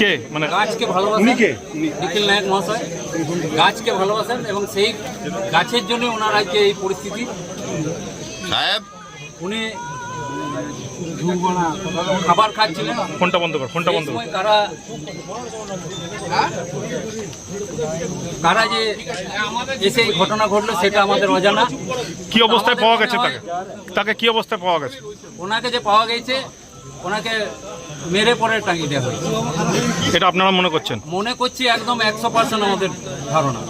কে? মানে গাছকে ভালোবাসেন। নিখিল নায়ক মহাশয়। গাছকে ভালোবাসেন এবং সেই গাছের জন্য ওনার আজকে এই পরিস্থিতি। সাহেব। উনি খাবার খাচ্ছিলেন। ফোনটা বন্ধ কর ফোনটা বন্ধ কর। কারা কারা যে এসে এই ঘটনা ঘটলো সেটা আমাদের অজানা। কি অবস্থায় পাওয়া গেছে তাকে? তাকে কি অবস্থায় পাওয়া গেছে? ওনাকে যে পাওয়া গেছে ওনাকে মেরে পরে টাঙিয়ে দেওয়া হয়েছে এটা আপনারা মনে করছেন? মনে করছি একদম একশো পার্সেন্ট আমাদের ধারণা।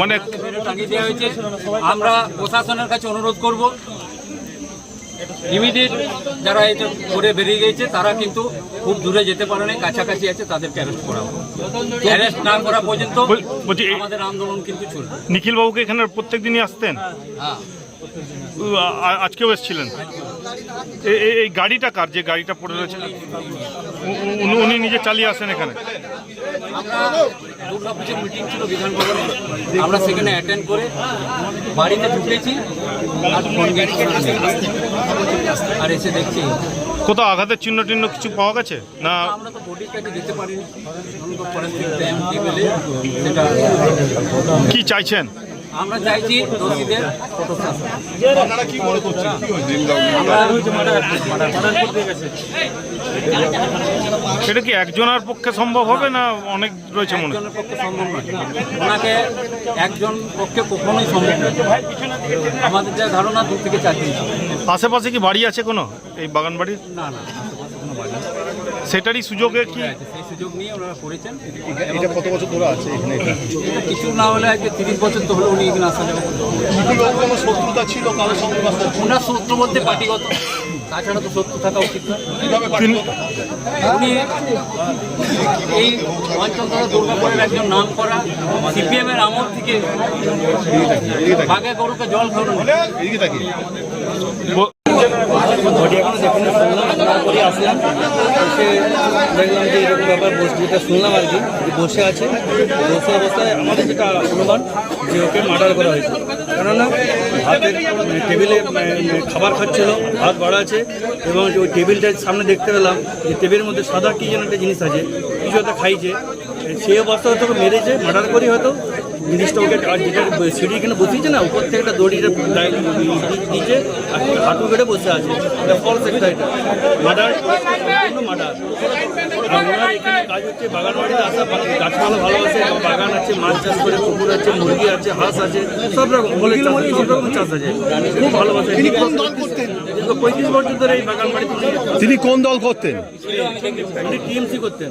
মানে টাঙিয়ে দেওয়া হয়েছে। আমরা প্রশাসনের কাছে অনুরোধ করব ইমিডিয়েট যারা এই করে বেরিয়ে গেছে তারা কিন্তু খুব দূরে যেতে পারে না কাছাকাছি আছে তাদেরকে অ্যারেস্ট করা অ্যারেস্ট না করা পর্যন্ত আমাদের আন্দোলন কিন্তু চলবে। নিখিল বাবুকে এখানে প্রত্যেক দিনই আসতেন? হ্যাঁ। আজকেও এসেছিলেন? এই গাড়িটা কার? যে গাড়িটা পড়ে রয়েছে? উনি- নিজে চালিয়ে আসেন এখানে? আমরা দুর্গা পুজোর মিটিং ছিল আমরা সেখানে অ্যাটেন্ড করে বাড়িতে ঢুকেছি আর ফোন গেট আর এসে দেখছি। কোথাও আঘাতের চিহ্ন টিহ্ন কিছু পাওয়া গেছে? না? আমরা তো পারিনি। কি চাইছেন? আমরা চাইছি দোষীদের সেটা কি একজনের পক্ষে সম্ভব হবে না অনেক রয়েছে মনে? একজনের পক্ষে সম্ভব নয়। ওনাকে একজন পক্ষে কখনোই সম্ভব নয়। আমাদের যা ধারণা দু থেকে চার দিন আশেপাশে কি বাড়ি আছে কোনো? এই বাগান বাড়ির না না আশেপাশে কোনো বাড়ি নেই। সেটারই সুযোগে কি? সেই সুযোগ নিয়ে ওনারা করেছেন। এটা কত বছর ধরে আছে এখানে এটা? কিছু না হলে আজকে তিরিশ বছর তো হলো উনি এখানে আসা যাওয়া কোনো শত্রুতা ছিল? কারোর সঙ্গে ওনার শত্রু বলতে পার্টিগত। তাছাড়া তো শত্রু থাকা উচিত না। উনি এই অঞ্চল তথা দুর্গাপুরের একজন নাম করা সিপিএম এর আমল থেকে বাঘে গরুকে জল খাওয়ানো এদিকে আসলাম। এসে দেখলাম যে এরকম ব্যাপার বসে, যেটা শুনলাম আর কি বসে আছে, বসে অবস্থায় আমাদের যেটা অনুমান যে ওকে মার্ডার করা হয়েছে। কেননা ভাতের টেবিলে খাবার খাচ্ছিল, ভাত বাড়া আছে, এবং ওই টেবিলটার সামনে দেখতে পেলাম যে টেবিলের মধ্যে সাদা কি যেন একটা জিনিস আছে, কিছু একটা খাইছে সেই অবস্থা হয়তো মেরেছে মার্ডার করি হয়তো জিনিসটা ওকে আর যেটা সিঁড়ি এখানে বসিয়েছে না উপর থেকে একটা দড়িটা দিয়েছে আর হাঁটু কেটে বসে আছে। এটা ফলস একটা এটা। মার্ডার সম্পূর্ণ মার্ডার আর ওনার এখানে কাজ হচ্ছে বাগান বাড়িতে আসা গাছপালা ভালোবাসে এবং বাগান আছে মাছ চাষ করে পুকুর আছে মুরগি আছে হাঁস আছে সব রকম ফলের চাষ আছে, সব রকম চাষ আছে। খুব ভালোবাসে। পঁয়ত্রিশ বছর ধরে এই বাগান বাড়িতে তিনি তিনি কোন দল করতেন? টিএমসি করতেন।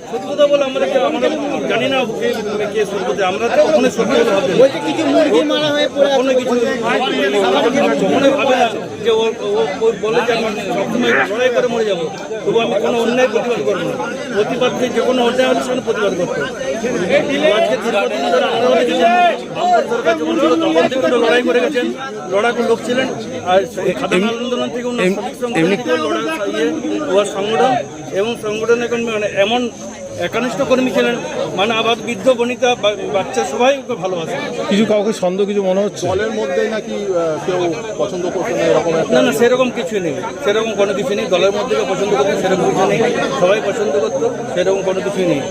সত্যতা বলে আমরা আমরা জানি না কে কে সত্যতা আমরা তো কখনো সত্যতা ভাবি না। কিছু মুরগি মারা হয়ে কখনো কিছু কখনোই ভাবে না যে ও ও ও বলে যে আমি সবসময় লড়াই করে মরে যাব। তবু আমি কোনো অন্যায় প্রতিবাদ করব না। প্রতিবাদ যে যে কোনো অন্যায় হলে সেখানে প্রতিবাদ করতে। আজকে দীর্ঘদিন ধরে সরকার যখন ছিল তখন থেকে লড়াই করে গেছেন। লড়াকু লোক ছিলেন। আর খাদান আন্দোলন থেকে সংগঠন লড়াই সংগঠন এবং সংগঠনে এখন মানে এমন একানিষ্ঠ কর্মী ছিলেন। মানে আবার বৃদ্ধ বনিতা বাচ্চা সবাই ওকে ভালোবাসে। কিছু কাউকে সন্দেহ কিছু মনে হচ্ছে? দলের মধ্যে নাকি কেউ পছন্দ করতেন এরকম না না সেরকম কিছু নেই। সেরকম কোনো কিছু নেই। দলের মধ্যে কেউ পছন্দ করতো সেরকম কিছু নেই। সবাই পছন্দ করতো সেরকম কোনো কিছু নেই।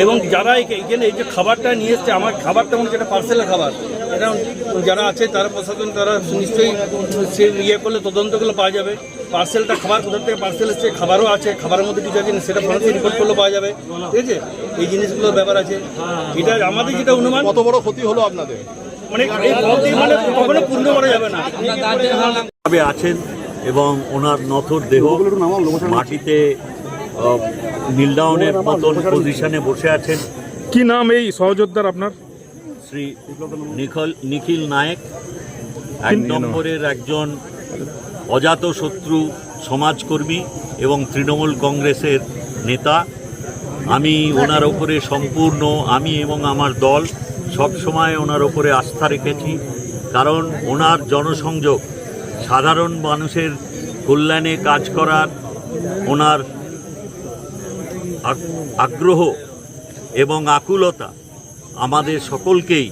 এবং যারা এখা- এখানে এই যে খাবারটা নিয়ে এসছে আমার খাবারটা মনে হচ্ছে এটা পার্সেলের খাবার। এটা যারা আছে তারা প্রশাসন তারা নিশ্চয়ই সে ইয়ে করলে তদন্তগুলো পাওয়া যাবে। পার্সেলটা খাবার কোথা থেকে পার্সেল এসছে খাবারও আছে খাবারের মধ্যে কিছু আছে সেটা ফরেন্সিক রিপোর্ট করলে পাওয়া যাবে। ঠিক আছে? এই জিনিসগুলোর ব্যাপার আছে। এটা আমাদের যেটা অনুমান কত বড় ক্ষতি হলো আপনাদের? মানে এই ক্ষতি মানে কখনো পূর্ণ করা যাবে না। আছেন এবং ওনার নথর দেহ মাটিতে নীলডাউনের মতন পজিশনে বসে আছেন। কি নাম এই সহযোদ্ধার আপনার? শ্রী নিখল নিখিল নায়েক এক নম্বরের একজন অজাত শত্রু সমাজকর্মী এবং তৃণমূল কংগ্রেসের নেতা। আমি ওনার ওপরে সম্পূর্ণ আমি এবং আমার দল সবসময় ওনার ওপরে আস্থা রেখেছি কারণ ওনার জনসংযোগ সাধারণ মানুষের কল্যাণে কাজ করার ওনার আগ্রহ এবং আকুলতা আমাদের সকলকেই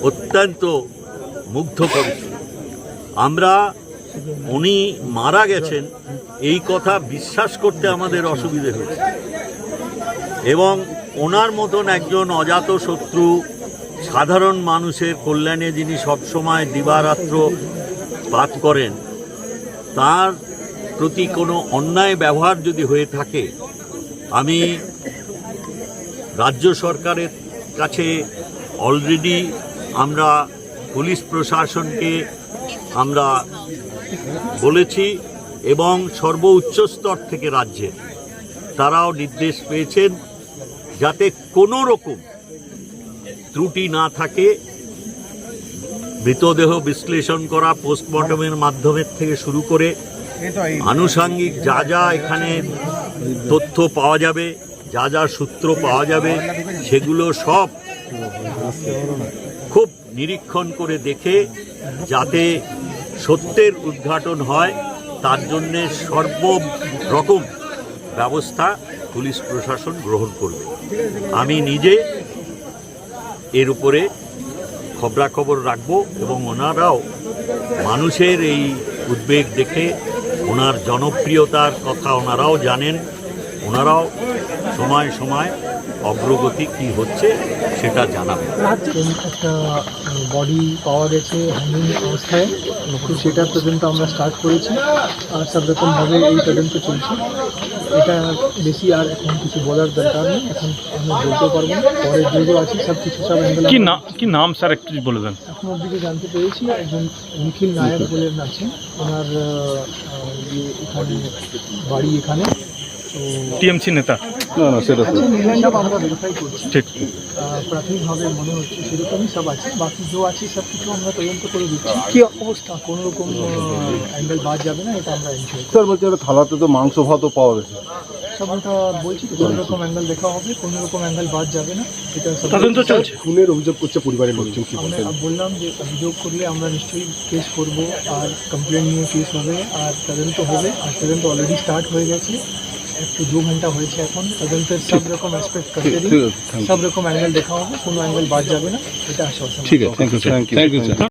অত্যন্ত মুগ্ধ করেছে। আমরা, উনি মারা গেছেন, এই কথা বিশ্বাস করতে আমাদের অসুবিধে হয়েছে। এবং ওনার মতন একজন অজাত শত্রু, সাধারণ মানুষের কল্যাণে যিনি সবসময় দিবারাত্র পাঠ করেন, তার প্রতি কোনো অন্যায় ব্যবহার যদি হয়ে থাকে, আমি রাজ্য সরকারের কাছে অলরেডি আমরা পুলিশ প্রশাসনকে আমরা বলেছি এবং সর্বোচ্চ স্তর থেকে রাজ্যে তারাও নির্দেশ পেয়েছেন যাতে কোনো রকম ত্রুটি না থাকে। মৃতদেহ বিশ্লেষণ করা পোস্টমর্টমের মাধ্যমে থেকে শুরু করে আনুষাঙ্গিক যা যা এখানে তথ্য পাওয়া যাবে। যা যা সূত্র পাওয়া যাবে, সেগুলো সব খুব নিরীক্ষণ করে দেখে যাতে সত্যের উদ্ঘাটন হয়, তার জন্যে সর্বরকম ব্যবস্থা পুলিশ প্রশাসন গ্রহণ করবে। আমি নিজে এর উপরে খবরাখবর রাখব এবং ওনারাও মানুষের এই উদ্বেগ দেখে, ওনার জনপ্রিয়তার কথা ওনারাও জানেন, ওনারাও সময় সময় অগ্রগতি কি হচ্ছে সেটা এরকম একটা বডি পাওয়া গেছে হ্যাঙ্গিং অবস্থায় তো সেটার তদন্ত আমরা স্টার্ট করেছি আর সব রকমভাবে এই তদন্ত চলছে। এটা বেশি আর এখন কিছু বলার দরকার নেই এখন আমি বলতে পারব না পরে যেগুলো আছে সব কিছু সব কি নাম কি নাম স্যার একটু বলে দেন। এখন অব্দি জানতে পেরেছি একজন নিখিল নায়ক বলে আছেন ওনার ইয়ে এখানে বাড়ি এখানে তো টিএমসি নেতা। না না সেটা তো সব আমরা ভেরিফাই করছি। ঠিক। প্রাথমিকভাবে মনে হচ্ছে সেরকমই সব আছে বাকি যে আছে সব কিছু আমরা তদন্ত করে দিচ্ছি। কি অবস্থা? কোনো রকম অ্যাঙ্গেল বাদ যাবে না এটা আমরা এনশিওর স্যার বলছি একটা থালাতে তো মাংস ভাতও পাওয়া গেছে। সব ওটা বলছি তো কোনো রকম অ্যাঙ্গেল দেখা হবে কোনো রকম অ্যাঙ্গেল বাদ যাবে না। এটা তদন্ত চলছে। খুনের অভিযোগ করছে পরিবারের লোকজন কি আমরা বললাম যে অভিযোগ করলে আমরা নিশ্চয়ই কেস করব আর কমপ্লেন নিয়ে কেস হবে আর তদন্ত হবে আর তদন্ত অলরেডি স্টার্ট হয়ে গেছে। একটু দু ঘণ্টা হয়েছে এখন। তদন্তের সব রকম অ্যাসপেক্ট করতে দিন. সব রকম অ্যাঙ্গেল দেখা হবে কোনো অ্যাঙ্গেল বাদ যাবে না। এটা আশা ঠিক আছে থ্যাংক ইউ থ্যাংক ইউ